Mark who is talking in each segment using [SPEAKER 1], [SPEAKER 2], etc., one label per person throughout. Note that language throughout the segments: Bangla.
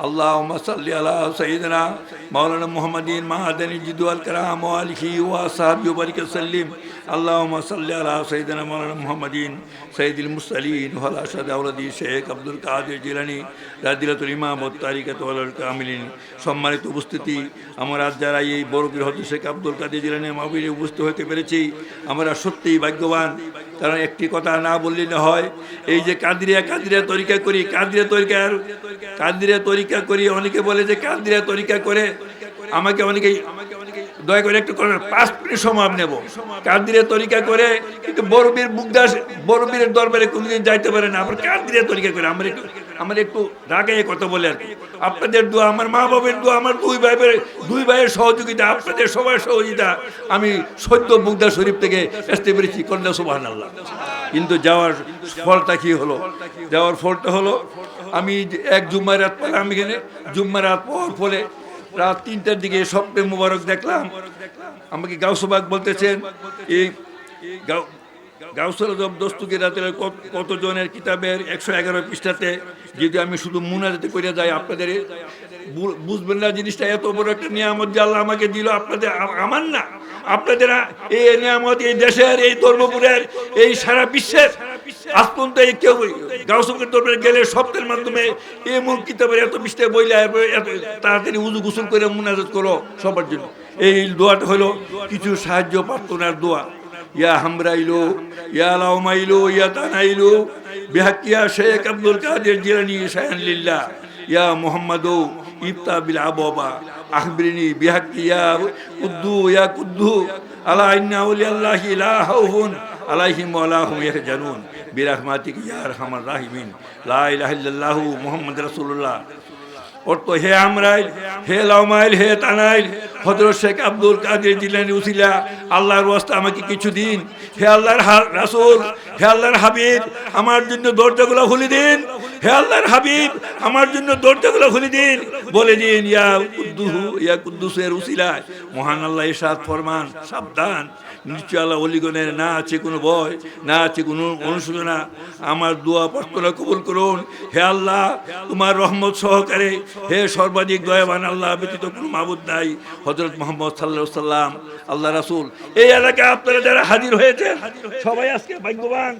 [SPEAKER 1] اللهم صل على سيدنا مولانا محمد معدن الجد والكرام وآله وأصحابه وبارك وسلم اللهم صل على سيدنا مولانا محمد سيد المرسلين وعلى أشهد أولادي الشيخ عبد القادر জিলানি রাদিলাতুল ইমাম ও তারিকাত ওয়ালাল কামিলিন সম্মানিত উপস্থিতি আমরা আজ যারা এই বড় বৃহৎ শেখ আব্দুল কাদের জিলানি মাহবিলে উপস্থিত হতে পেরেছি আমরা সত্যিই ভাগ্যবান কারণ একটি কথা না বললে না হয় এই যে কাদিরিয়া কাদিরিয়া তরিকা করি কাদিরিয়া তরিকার কাদিরিয়া তরিকা করি অনেকে বলে যে কাদিরিয়া তরিকা করে, আমাকে অনেকেই দয়া করে একটু করবেন পাঁচ মিনিট সময় নেব। কাদিরে তরিকা করে, কিন্তু বড়বীর মুগদাস বড়বীরের দরবারে কোনোদিন যাইতে পারে না আমরা কাদিরে তরিকা করে। আমার একটু, আমরা একটু রাগে কথা বলে আর কি। আপনাদের দোয়া, আমার মা বাবের দোয়া, আমার দুই ভাইয়ের দুই ভাইয়ের সহযোগিতা, আপনাদের সবার সহযোগিতা, আমি সদ্য মুগদা শরীফ থেকে আসতে পেরেছি, কন্যা সুবাহ আল্লাহ কিন্তু যাওয়ার ফলটা কি হলো? যাওয়ার ফলটা হলো আমি এক জুম্মার রাত পরে আমি এখানে, জুম্মার রাত পর ফলে রাত তিনটার দিকে স্বপ্নে মুবারক দেখলাম। আমাকে গাউসবাগ বলতেছেন, এই গাউ- গাউসুল দস্তুকি কত- কতজনের কিতাবের একশো এগারো পৃষ্ঠাতে যদি আমি শুধু মুনাজাতে করে যাই, আপনাদের বুঝবেন না জিনিসটা, এত বড় একটা নিয়ামত যে আল্লাহ আমাকে দিল, আপনাদের আমার না। আপনাদের এই নিয়ামত এই দেশের, এই ধর্মপুরের, এই সারা বিশ্বের আজ কেউ গাউসবকের দরবারে গেলে শব্দের মাধ্যমে এই মূল কিতাবের এত পৃষ্ঠা বইলে তাড়াতাড়ি উজু গোসল করে মুনাজাত করো সবার জন্য। এই দোয়াটা হলো কিছু সাহায্য প্রার্থনার দোয়া। ইয়া হামরাইলো, ইয়া লাউমাইলো, ইয়া তানাইলো বিহাকিয়া শেখ আব্দুল কাদের জিলানি শাহানলিল্লাহ ইয়া মুহাম্মাদু ইফতা বিল আবাবা আখবিরিনি বিহাক্কি ইয়া কুদ্দু ইয়া কুদ্দু, আলা ইন্না আউলিয়াল্লাহি লা হাউফুন আলাইহিম ওয়া লা হুম ইয়াহজানুন বিরহমাতিকা ইয়া আরহামার রাহিমিন। লা ইলাহা ইল্লাল্লাহু মুহাম্মাদুর রাসূলুল্লাহ। অর্থ, হে আমরাইল, হে লাউমাইল হে তানাইল হজরত শেখ আব্দুল কাদের জিলানি উসিলা, আল্লাহর ওয়াস্তে আমাকে কিছু দিন হে আল্লাহর রাসূল, হে আল্লাহর হাবিব, আমার জন্য দরজাগুলো খুলে দিন। হে আল্লাহর হাবিব, আমার জন্য দরজাগুলো খুলে দিন। বলে দিন, ইয়া কুদ্দুহু ইয়া কুদ্দুসের উসিলায়। মহান আল্লাহ ইরশাদ ফরমান, সাবধান। নিশ্চয় আল্লাহ অলিগণের না আছে কোনো ভয়, না আছে কোনো অনুশোচনা। আমার দোয়া প্রার্থনা কবুল করুন। হে আল্লাহ, তোমার রহমত সহকারে হে সর্বাধিক দয়াবান আল্লাহ, ব্যতীত কোনো মাবুদ নাই। হজরত মোহাম্মদ সাল্লাহ সাল্লাম আল্লাহ রাসুল, এই এলাকায় আপনারা যারা হাজির হয়েছে সবাই আজকে ভাগ্যবান।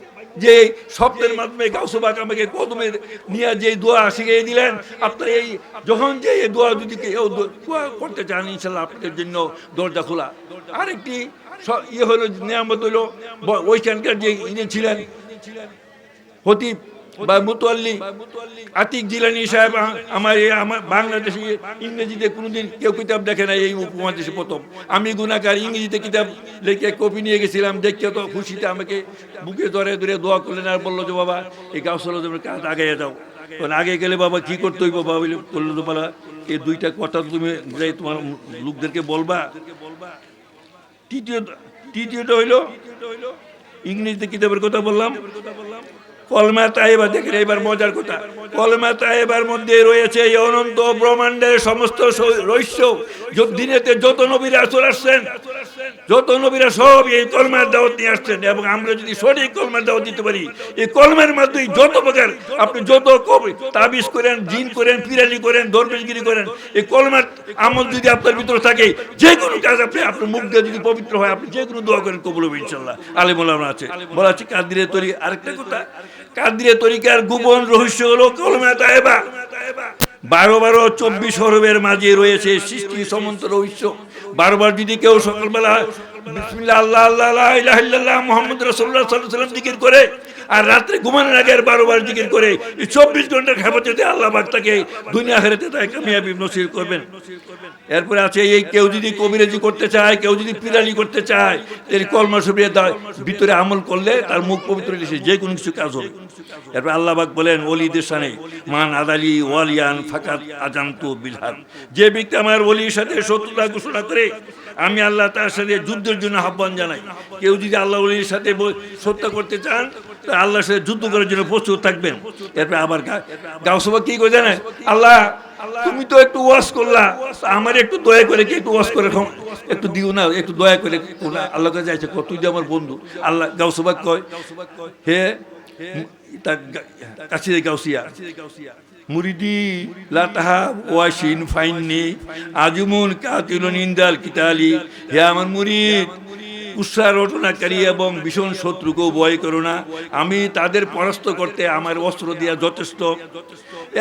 [SPEAKER 1] যে শব্দের মাধ্যমে গাউসবাক আমাকে কদমের নিয়ে যে দোয়া শিখিয়ে দিলেন, আপনার এই যখন যে দোয়া যদি কেউ দোয়া করতে চান, ইনশাল্লাহ আপনাদের জন্য দরজা খোলা। আরেকটি ইয়ে হলো, নিয়ামত হলো ওইখানকার যে ইয়ে ছিলেন, হতিব বা মুতোয়াল্লি আতিক জিলানি সাহেব আমার আমার বাংলাদেশে ইংরেজিতে কোনোদিন কেউ কিতাব দেখে না এই উপমহাদেশে প্রথম আমি গুণাকার ইংরেজিতে কিতাব লিখে কপি নিয়ে গেছিলাম দেখতে তো খুশিতে আমাকে বুকে ধরে ধরে দোয়া করলেন আর বলল যে বাবা এই গাছল কাজ আগে যাও তখন আগে গেলে বাবা কি করতে হইব বাবা বলে বলল তো বাবা এই দুইটা কথা তুমি যাই তোমার লোকদেরকে বলবা তৃতীয় তৃতীয়টা হইল ইংরেজিতে কিতাবের কথা বললাম কলমা তাইবা দেখেন এবার মজার কথা। কলমা মধ্যে রয়েছে অনন্ত ব্রহ্মাণ্ডের সমস্ত রহস্য দিনেতে চলে আসছেন এই কলমার আসছেন। এবং আমরা যদি সঠিক কলমার দিতে পারি, এই যত প্রকার আপনি যত তাবিজ করেন, জিন করেন, পিরালি করেন দরবেশগিরি করেন, এই কলমার আমল যদি আপনার ভিতরে থাকে, যে কোনো কাজ আপনি, আপনার মুখ দিয়ে যদি পবিত্র হয়, আপনি যে কোনো দোয়া করেন কবুল ইনশাল্লাহ আলিমুল্লাহ আছে। বলা আছে কাদিরের তরি আরেকটা কথা কাদিরের তরিকার গোপন রহস্য হলো কলমা তাইবা বারো বারো চব্বিশ হরবের মাঝে রয়েছে সৃষ্টি সমন্ত রহস্য। বারবার যদি কেউ সকালবেলা আল্লাহ আল্লাহ আল্লাহ মোহাম্মদ ইল্লাল্লাহ সাল্লাহ রাসূলুল্লাহ সাল্লাল্লাহু আলাইহি করে আর রাত্রে ঘুমানোর আগে আর বারোবার জিকির করে এই চব্বিশ ঘণ্টার খেপাতে আল্লাহ পাক তাকে দুনিয়া হেরেতে তাই কামিয়াবি নসির করবেন। এরপরে আছে এই কেউ যদি কবিরাজি করতে চায়, কেউ যদি পিরালি করতে চায়, এর কলমা সবিয়ে ভিতরে আমল করলে তার মুখ পবিত্র হলে যে কোনো কিছু কাজ হবে এরপর আল্লাহবাক বলেন ওলিদের সানে মান আদালি ওয়ালিয়ান ফাকাত আজান্ত বিলহার যে ব্যক্তি আমার ওলির সাথে শত্রুতা ঘোষণা করে, আমি আল্লাহ তার সাথে যুদ্ধের জন্য আহ্বান জানাই। কেউ যদি আল্লাহ অলির সাথে সত্য করতে চান তা আল্লাহর সাথে যুদ্ধ করার জন্য প্রস্তুত থাকবেন। এরপর আবার গাউসভা কি করে জানে আল্লাহ তুমি তো একটু ওয়াশ করলা। আমার একটু দয়া করে কি একটু ওয়াশ করে একটু দিও না একটু দয়া করে আল্লাহ কাছে যাইছে তুই যে আমার বন্ধু। আল্লাহ গাউসবাক কয় হে কাছে গাউসিয়া মুরিদি লাতাহা ওয়াশিন ফাইননি আজমুন কাতিলুন ইন্দাল কিতালি হে আমার মুরিদ উৎসাহ রটনাকারী এবং ভীষণ শত্রুকেও ভয় করো না। আমি তাদের পরাস্ত করতে আমার অস্ত্র দেওয়া যথেষ্ট।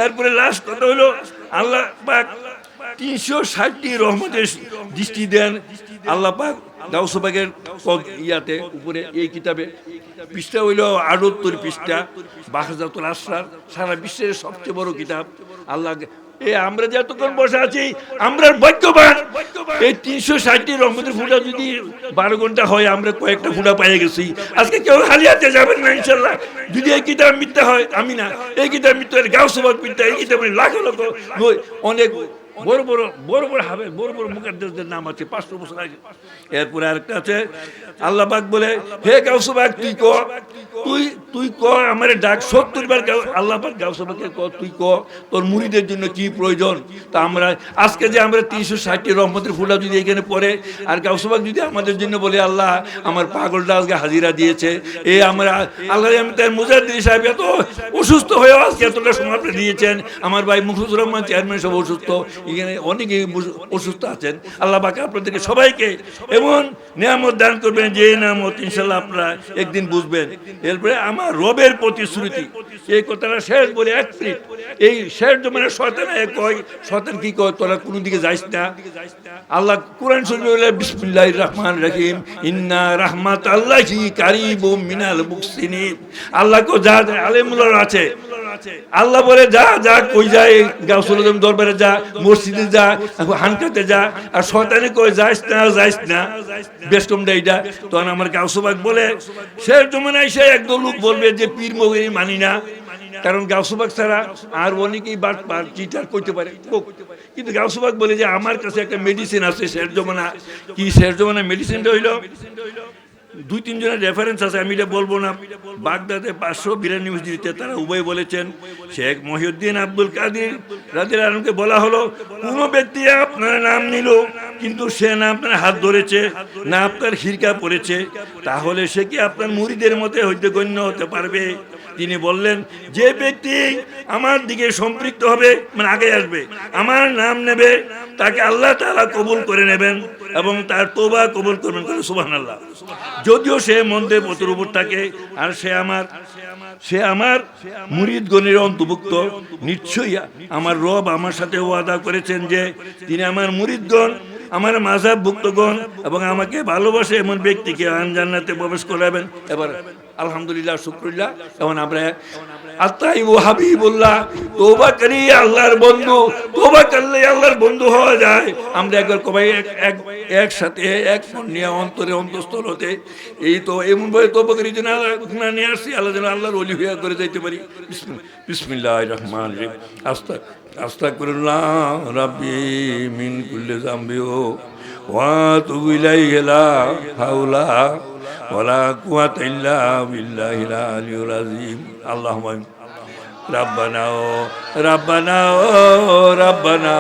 [SPEAKER 1] এরপরে লাস্ট কথা হলো, আল্লাহ পাক তিনশো ষাটটি রহমতের দৃষ্টি দেন। আল্লাহ পাক গাউসবাগের ইয়াতে উপরে এই কিতাবে পৃষ্ঠা হইল আটাত্তর পৃষ্ঠা বাহাজাতুল আসরার সারা বিশ্বের সবচেয়ে বড় কিতাব। আল্লাহ আমরা যে বসে আছি আমরা ভাগ্যবান। এই তিনশো ষাটটি রহমতের ফুটা যদি বারো ঘণ্টা হয় আমরা কয়েকটা ফুটা পাইয়ে গেছি। আজকে কেউ খালি যাবেন না ইনশাল্লাহ। যদি এই কিতাব মিথ্যা হয় আমি না। এই কিতাব মিথ্যা গাও সবাক মিথ্যা এই কিতাব লাখ নয়, অনেক বড় বড় বড় বড় হবে বড় বড় মুখাদ্দেশদের নাম আছে, পাঁচশো বছর আগে। এরপরে আরেকটা আছে, আল্লাহ পাক বলে, হে গাউসবাগ, তুই ক, তুই তুই ক, আমার ডাক সত্তর বার আল্লাহ পাক গাউসবাগকে ক, তুই ক, তোর মুড়িদের জন্য কি প্রয়োজন? তা আমরা আজকে যে আমরা তিনশো ষাটটি রহমতের ফুলা যদি এখানে পড়ে, আর গাউসবাগ যদি আমাদের জন্য বলে, আল্লাহ, আমার পাগলটা আজকে হাজিরা দিয়েছে। এ আমরা আল্লাহ আমি তার মুজাদ্দিন সাহেব এত অসুস্থ হয়ে আজকে এতটা সময় দিয়েছেন। আমার ভাই মুখুজুর রহমান চেয়ারম্যান সব অসুস্থ। এখানে অনেকে অসুস্থ আছেন। আল্লাহ পাক আপনাদেরকে সবাইকে এমন নিয়ামত দান করবেন যে নিয়ামত ইনশাল্লাহ আপনারা একদিন বুঝবেন। এরপরে আমার রবের প্রতিশ্রুতি। এই কথাটা শেষ বলে এক মিনিট। এই শেষ জমানের শয়তান এক কয়, শয়তান কি কয়, তোরা কোনো দিকে যাইস না। আল্লাহ কোরআন শরীফে বলে, বিসমিল্লাহির রহমান রহিম, ইন্না রাহমাত আল্লাহি কারিবুম মিনাল মুহসিনিন। আল্লাহ কো যা আলেমুল্লাহ আছে আল্লাহ বলে, যা যা, কই যায় গাউসুল আজম দরবারে যা, মসজিদে যা হানকাতে যা, আর শয়তানে কই যাইস না যাইস না বেষ্টমটা এইটা। তখন আমার গাউসবাগ বলে, সে জমানায় সে একদল লোক বলবে যে, পীর মগিরি মানি না। কারণ গাউসবাগ ছাড়া আর অনেকেই বাট চিটার করতে পারে। কিন্তু গাউসবাগ বলে যে, আমার কাছে একটা মেডিসিন আছে, শের জমানা। কি শের জমানা মেডিসিনটা হইল? দুই, তিনজনের রেফারেন্স আছে, আমি এটা বলব না। বাগদাদে পাঁচশো বিরানব্বইতে তারা উভয় বলেছেন। শেখ মহিউদ্দিন আব্দুল কাদির রাদের আলমকে বলা হলো, কোন ব্যক্তি আপনার নাম নিল, কিন্তু সে না আপনার হাত ধরেছে, না আপনার হিরকা পড়েছে, তাহলে সে কি আপনার মুড়িদের মতে হইতে গণ্য হতে পারবে? তিনি বললেন, যে ব্যক্তি আমার দিকে সম্পৃক্ত হবে মানে আগে আসবে, আমার নাম নেবে, তাকে আল্লাহ তাআলা কবুল করে নেবেন। এবং তার তোবা কবুল করবেন করে সুবাহ আল্লাহ যদিও সে মন্দের পথের উপর থাকে, আর সে আমার সে আমার মুরিদ গণের অন্তর্ভুক্ত। নিশ্চয়ই আমার রব আমার সাথে ওয়াদা করেছেন যে, তিনি আমার মুরিদগণ, আমার মাঝাব ভুক্তগণ এবং আমাকে ভালোবাসে এমন ব্যক্তিকে আনজান্নাতে প্রবেশ করাবেন। এবার আলহামদুলিল্লাহ, শুক্রিল্লাহ। এবং আমরা আত্মাই ও হাবিবুল্লাহ। তোবা করি, আল্লাহর বন্ধু। তোবা করলে আল্লাহর বন্ধু হওয়া যায়। আমরা একবার কবাই এক এক, একসাথে, এক মন নিয়ে অন্তরে অন্তঃস্থল হতে এই তো এমন ভাবে তোবা করি যেন আল্লাহ নিয়ে আসছি আল্লাহ যেন আল্লাহর অলি হইয়া করে যাইতে পারি। বিসমিল্লাহ রহমান রহিম। আস্তা আস্তা করুল্লাহ রাব্বি মিন কুল্লে জাম্বিও ওয়া তুবু ইলাইহি লা হাওলা قوة إلا بالله العلي العظيم اللهم ربنا ربنا ربنا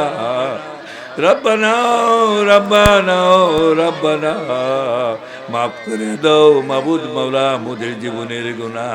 [SPEAKER 1] ربنا ربنا ربنا মাফ করে দাও মাবুদ মাওলা আমাদের জীবনের গুনাহ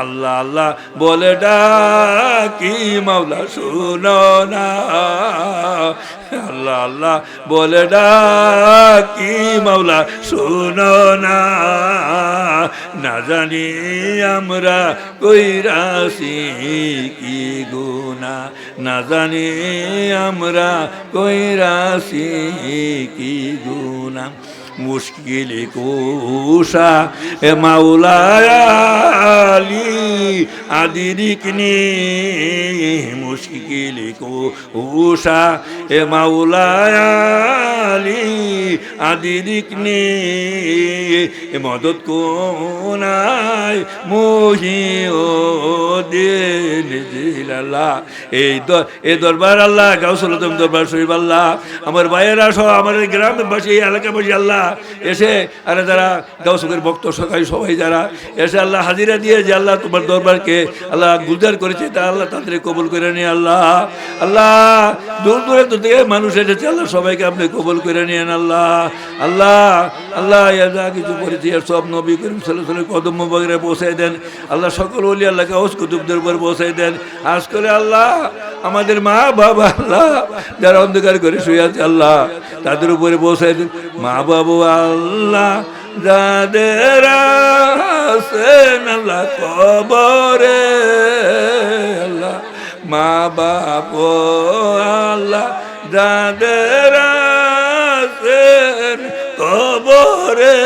[SPEAKER 1] আল্লাহ আল্লাহ বলে ডাকি, মাওলা শুনো না। আল্লাহ আল্লাহ বলে ডাকি, মাওলা শুনো না। না জানি আমরা কইরাসি কি গুনা না জানি আমরা কইরাসি কি গুনা মুশকিল কুশা, এ মাওলায়ালি আদিরিকনি মুশকিল কুশা, এ মাওলায়া আলী আদিরিকনি মদত কোনায় ও আল্লাহ এই এই দরবার আল্লাহ, গাউসুল দরবার শরীফ আল্লাহ। আমার ভাইয়েরা সহ, আমার গ্রামবাসী, এলাকাবাসী আল্লাহ। এসে, আরে যারা গাউসুকের ভক্ত সকাই সবাই যারা, এসে আল্লাহ হাজিরা দিয়ে যে আল্লাহ তোমার দরবারকে আল্লাহ গুলজার করেছে, তা আল্লাহ তাদের কবুল করে নিয়ে আল্লাহ। আল্লাহ, দূর দূরান্ত থেকে মানুষ এসেছে, আল্লাহ সবাইকে আপনি কবুল করে নিয়েন আল্লাহ। আল্লাহ আল্লাহ যা কিছু করেছি সব নবী করিম সাল্লাহ সাল্লাম কদম বগরে পৌঁছাই দেন। আল্লাহ সকল অলি আল্লাহকে হস কুতুবদের উপর পৌঁছাই দেন। আজ করে আল্লাহ, আমাদের মা বাবা আল্লাহ, যারা অন্ধকার করে শুয়ে আছে আল্লাহ, তাদের উপরে পৌঁছাই দেন। মা বাবু আল্লাহ যাদের আল্লাহ কবরে, আল্লাহ মা বাপ আল্লাহ যাদের কবরে,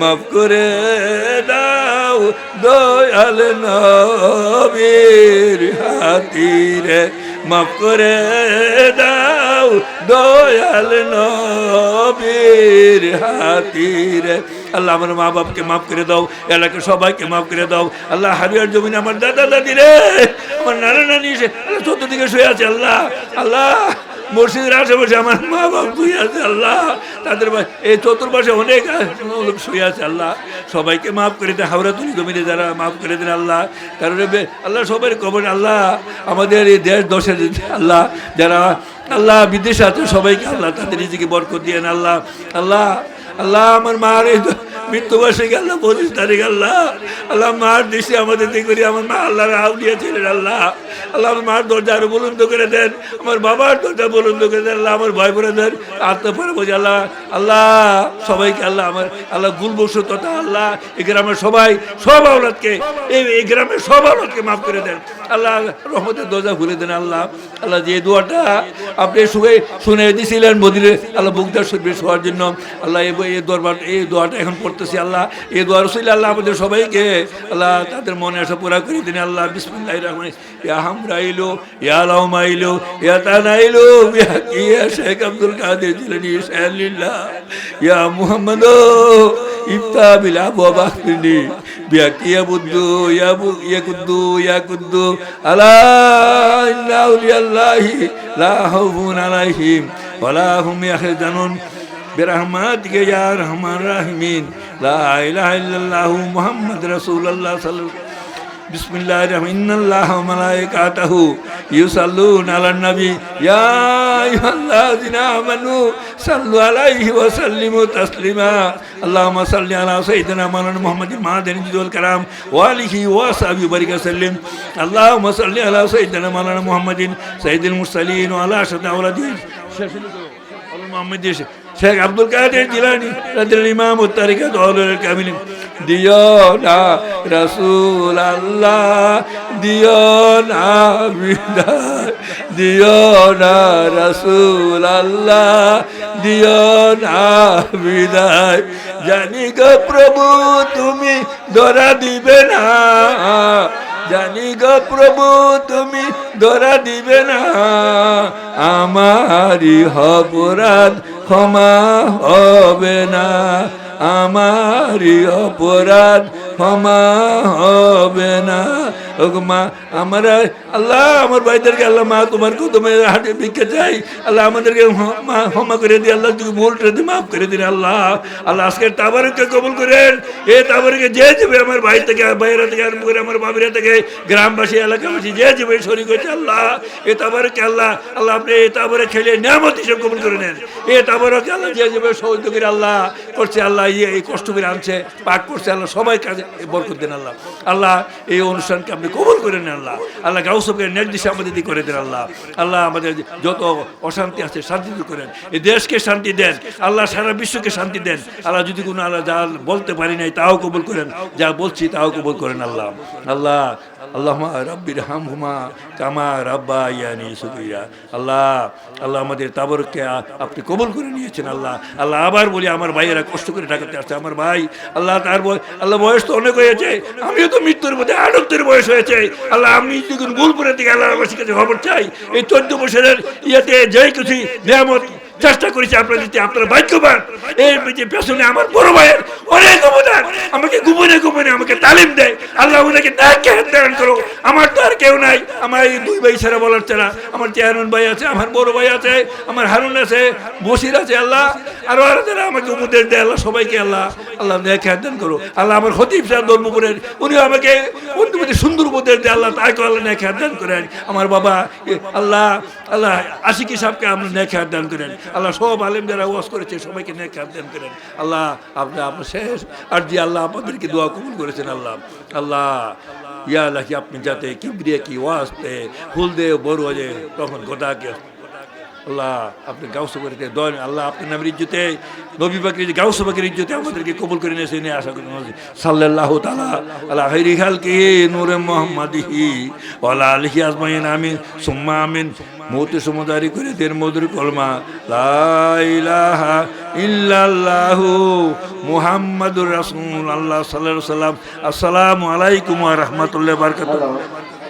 [SPEAKER 1] মাফ করে দাও দয়াল নবীর হাতিরে, মাফ করে দাও দয়াল নবীর হাতিরে। আল্লাহ আমার মা বাপকে মাফ করে দাও, এলাকার সবাইকে মাফ করে দাও। আল্লাহ হাবিয়ার জমিনে আমার দাদা দাদি রে, আমার নানা নানি এসে চতুর্দিকে শুয়ে আছে আল্লাহ আল্লাহ, মসজিদের আশেপাশে আমার মা বাপ শুয়ে আছে আল্লাহ, তাদের এই চতুর্পাশে অনেক লোক শুয়ে আছে আল্লাহ। সবাইকে মাফ করে দেন, হাওড়া তুলি জমিনে যারা মাফ করে দেন আল্লাহ কারণ আল্লাহ সবাই কবর, আল্লাহ, আমাদের এই দেশ দশের আল্লাহ, যারা আল্লাহ বিদেশে আছে সবাইকে আল্লাহ তাদের নিজেকে বরকত দিয়ে আল্লাহ আল্লাহ আল্লাহ আমার মার এই মৃত্যুবার্ষিকী আল্লাহ পঁচিশ তারিখ আল্লাহ। আল্লাহ মার দেশে আমাদের দিকে করি আমার মা আল্লাহর আউলিয়া ছিলেন আল্লাহ। আল্লাহ আমার মার দরজা আরও বলুন্দ করে দেন, আমার বাবার দরজা বলুন্দ করে দেন, আল্লাহ আমার ভয় করে দেন আত্মপরে বোঝে আল্লাহ আল্লাহ, সবাইকে আল্লাহ আমার, আল্লাহ গুলবসু তথা আল্লাহ, এই গ্রামের সবাই, সব আওলাদকে, এই এই গ্রামের সব আওলাদকে মাফ করে দেন। আল্লাহ রহমতের দরজা খুলে দেন আল্লাহ। আল্লাহ যে দোয়াটা আপনি শুনে শুনে দিয়েছিলেন মদিরে আল্লাহ বুকদার শরীফে শোয়ার জন্য, আল্লাহ এই এই দরবার, এই দোয়াটা এখন পড়তেছি আল্লাহ। এই দোয়া রসিল, আল্লাহ আমাদের সবাইকে, আল্লাহ তাদের মনে আসা পুরা করে দিন, আল্লাহ বিসমুল্লাহ রহমান ইয়া হামরা ইলো ইয়া ইয়া ইয়া শেখ আব্দুল কাদের জিলানি শাহলিল্লাহ ইয়া মুহাম্মদ, ইফতা বিল বিয়া কিয়া বুদ্দু ইয়া বু, ইয়া কুদ্দু ইয়া কুদ্দু। আলা ইন্না আউলিয়াল্লাহি, লা খাউফুন আলাইহিম ইয়াহজানুন। برحمتك يا أرحم الراحمين. لا إله إلا الله محمد رسول الله صلى الله عليه وسلم. بسم الله الرحمن إن الله وملائكته يصلون على النبي. يا أيها الذين آمنوا صلوا عليه وسلموا تسليما. اللهم صل على سيدنا مولانا محمد معدن الجود والكرام وآله وصحبه وبارك وسلم. اللهم صل على سيدنا مولانا محمد سيد المرسلين وعلى أشرف أولاده محمد শেখ আব্দুল কাদের জিলানি রাদিয়াল ইমাম ও আউলিয়াল কামিলিন দিও না রাসূল আল্লাহ দিও না বিদায়, দিও না রাসূল আল্লাহ দিও না বিদায়। জানি গো প্রভু, তুমি ধরা দিবে না। জানি গো প্রভু, তুমি ধরা দিবে না। আমারই অপরাধ ক্ষমা হবে না। আমারই অপরাধ ক্ষমা হবে না। মা, আমার আল্লাহ, আমার ভাইদেরকে আল্লাহ মা, তোমার হাটে ভিক্ষা চাই আল্লাহ আমাদেরকে ক্ষমা করে দিই, আল্লাহ তুমি ভুলটা মাফ করে দিন আল্লাহ। আল্লাহ আজকের কবুল করেন। এ যে যাবে আমার ভাই থেকে থেকে আমার বাবিরা থেকে, গ্রামবাসী, এলাকাবাসী যে যাবে শরীর করছে আল্লাহ এ আল্লাহ আল্লাহ আপনি এ তাবারে খেলে নিয়ামত হিসেবে কবুল করে নেন। এ তাবারকে আল্লাহ যে যাবে সহযোগ আল্লাহ করছে, আল্লাহ ইয়ে এই কষ্ট করে আনছে পাক করছে, আল্লাহ সবাই কাজে বরকত দেন আল্লাহ। আল্লাহ, এই অনুষ্ঠানকে আপনি কবুল করে নেন আল্লাহ। আল্লাহ গাউসবকে নির্দেশে আমাদের করে দেন আল্লাহ। আল্লাহ আমাদের যত অশান্তি আছে, শান্তি দূর করেন। এই দেশকে শান্তি দেন। আল্লাহ সারা বিশ্বকে শান্তি দেন। আল্লাহ যদি কোনো আল্লাহ যা বলতে পারি নাই, তাও কবুল করেন। যা বলছি তাও কবুল করেন আল্লাহ। আল্লাহ আল্লাহ রব্বির হামহুমা কামা রাব্বা ইয়ানি সুবিরা আল্লাহ আল্লাহ আমাদের তাবরকে আপনি কবল করে নিয়েছেন, আল্লাহ। আল্লাহ আবার বলি, আমার ভাইয়েরা কষ্ট করে টাকাতে আসছে, আমার ভাই। আল্লাহ তার আল্লাহ বয়স তো অনেক হয়েছে, আমিও তো মৃত্যুর মধ্যে আনন্দের বয়স হয়েছে। আল্লাহ আমি যখন ভুলপুরের দিকে আল্লাহ আমার কাছে খবর চাই, এই চোদ্দ বছরের ইয়েতে যে কিছু নিয়ামত চেষ্টা করেছি আপনার দিতে, আপনার ভাগ্যবান। এর পেছনে আমার বড় ভাইয়ের অনেক অবদান। আমাকে গোপনে গোপনে আমাকে তালিম দেয়। আল্লাহ ওনাকে নায়ককে হাত দান করো আমার তো আর কেউ নাই। আমার এই দুই ভাই ছাড়া বলার ছাড়া আমার চেয়ারম্যান ভাই আছে, আমার বড় ভাই আছে, আমার হারুন আছে বসির আছে, আল্লাহ। আরও আরও যারা আমাকে উপদেশ দেয়, আল্লাহ সবাইকে আল্লাহ আল্লাহ হাত দান করো আল্লাহ আমার হতিব সাহেব ধর্মপুরের, উনিও আমাকে অন্যমধ্যে সুন্দর উপদেশ দেয়, আল্লাহ তাকে আল্লাহ নায়ককে হাত দান করেন। আমার বাবা আল্লাহ আল্লাহ আশিকি সাহেবকে আমরা নায়ককে হাত দান করেন। আল্লাহ, সব আলেম যারা ওয়াজ করেছে, সবাইকে হাত দান করেন। আল্লাহ, আপনি আপনার শেষ। আর যে আল্লাহ আপনাদেরকে দোয়া কবুল করেছেন, আল্লাহ। আল্লাহ, ইয়া আল্লাহ, আপনি যাতে কিবরিয়া কি ওয়াজতে হুল দে বড় তখন গোটাকে আল্লাহ, আপনি গাউসো করে দন আল্লাহ, আপনার নামের ইজ্জতে, নবী বাকরি গাউসো বাকরির ইজ্জতে আমাদেরকে কবুল করে নিয়েছে নিয়ে আশা করি সাল্লাহ তালা আল্লাহ হৈরি খালকে নূরে মোহাম্মদিহি ওয়ালা আলহি আজমাইন, আমিন। সুম্মা আমিন। মৌতে সমুদারি করে দের মধুর কলমা। লা ইলাহা ইল্লাল্লাহু মুহাম্মাদুর রাসূল আল্লাহ সাল্লাল্লাহু আলাইহি সাল্লাম। আসসালামু আলাইকুম ওয়া রাহমাতুল্লাহি ওয়া বারাকাতুহু।